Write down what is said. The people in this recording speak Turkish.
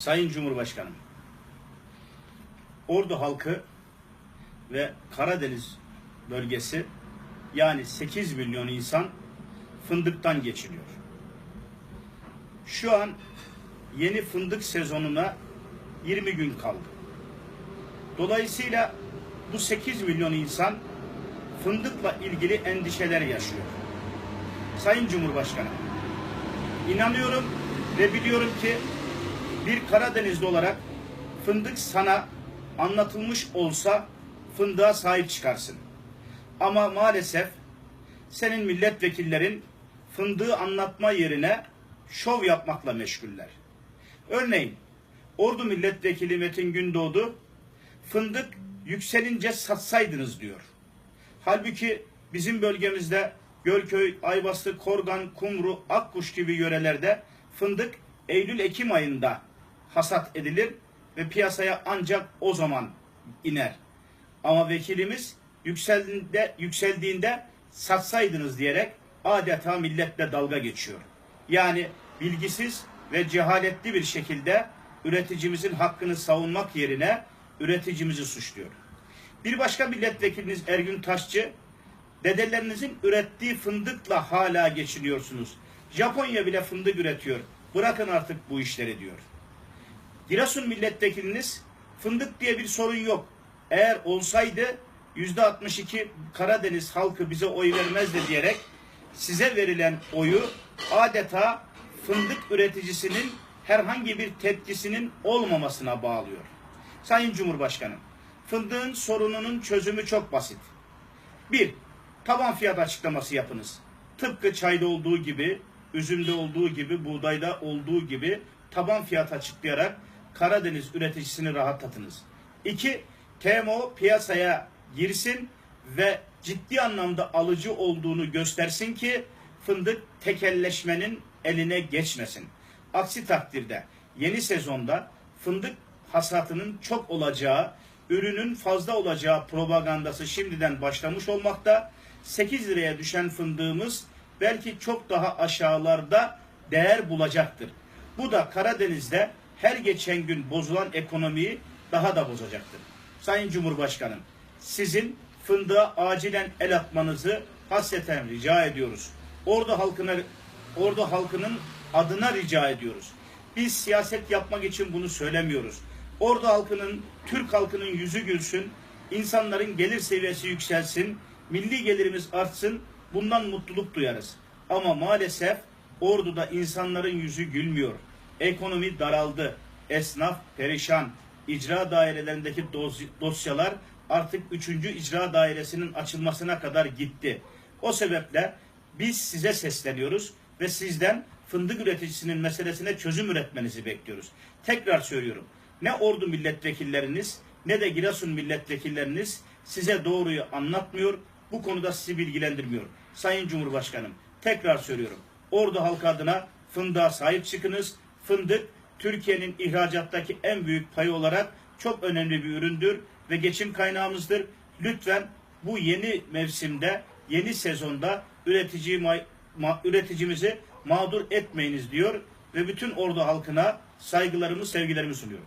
Sayın Cumhurbaşkanım, Ordu halkı ve Karadeniz bölgesi yani 8 milyon insan fındıktan geçiniyor. Şu an yeni fındık sezonuna 20 gün kaldı. Dolayısıyla bu 8 milyon insan fındıkla ilgili endişeler yaşıyor. Sayın Cumhurbaşkanım, inanıyorum ve biliyorum ki bir Karadenizli olarak fındık sana anlatılmış olsa fındığa sahip çıkarsın. Ama maalesef senin milletvekillerin fındığı anlatma yerine şov yapmakla meşguller. Örneğin Ordu Milletvekili Metin Gündoğdu fındık yükselince satsaydınız diyor. Halbuki bizim bölgemizde Gölköy, Aybastı, Korgan, Kumru, Akkuş gibi yörelerde fındık Eylül-Ekim ayında hasat edilir ve piyasaya ancak o zaman iner. Ama vekilimiz yükseldiğinde, yükseldiğinde satsaydınız diyerek adeta milletle dalga geçiyor. Yani bilgisiz ve cehaletli bir şekilde üreticimizin hakkını savunmak yerine üreticimizi suçluyor. Bir başka milletvekiliniz Ergün Taşçı, dedelerinizin ürettiği fındıkla hala geçiniyorsunuz. Japonya bile fındık üretiyor. Bırakın artık bu işleri diyor. Giresun milletvekiliniz fındık diye bir sorun yok. Eğer olsaydı yüzde 62 Karadeniz halkı bize oy vermezdi diyerek size verilen oyu adeta fındık üreticisinin herhangi bir tepkisinin olmamasına bağlıyor. Sayın Cumhurbaşkanım, fındığın sorununun çözümü çok basit. Bir, taban fiyat açıklaması yapınız. Tıpkı çayda olduğu gibi, üzümde olduğu gibi, buğdayda olduğu gibi taban fiyat açıklayarak Karadeniz üreticisini rahatlatınız. İki, TMO piyasaya girsin ve ciddi anlamda alıcı olduğunu göstersin ki fındık tekelleşmenin eline geçmesin. Aksi takdirde yeni sezonda fındık hasatının çok olacağı, ürünün fazla olacağı propagandası şimdiden başlamış olmakta. 8 liraya düşen fındığımız belki çok daha aşağılarda değer bulacaktır. Bu da Karadeniz'de her geçen gün bozulan ekonomiyi daha da bozacaktır. Sayın Cumhurbaşkanım, sizin fındığa acilen el atmanızı hasreten rica ediyoruz. Ordu halkına Ordu halkının adına rica ediyoruz. Biz siyaset yapmak için bunu söylemiyoruz. Ordu halkının, Türk halkının yüzü gülsün, insanların gelir seviyesi yükselsin, milli gelirimiz artsın, bundan mutluluk duyarız. Ama maalesef Ordu'da insanların yüzü gülmüyor. Ekonomi daraldı, esnaf perişan, icra dairelerindeki dosyalar artık 3. icra dairesinin açılmasına kadar gitti. O sebeple biz size sesleniyoruz ve sizden fındık üreticisinin meselesine çözüm üretmenizi bekliyoruz. Tekrar söylüyorum. Ne ordu milletvekilleriniz ne de Giresun milletvekilleriniz size doğruyu anlatmıyor. Bu konuda sizi bilgilendirmiyor. Sayın Cumhurbaşkanım tekrar söylüyorum. Ordu halkı adına fındığa sahip çıkınız. Fındık Türkiye'nin ihracattaki en büyük payı olarak çok önemli bir üründür ve geçim kaynağımızdır. Lütfen bu yeni mevsimde, yeni sezonda üretici ma- ma- üreticimizi mağdur etmeyiniz diyor ve bütün ordu halkına saygılarımı, sevgilerimi sunuyorum.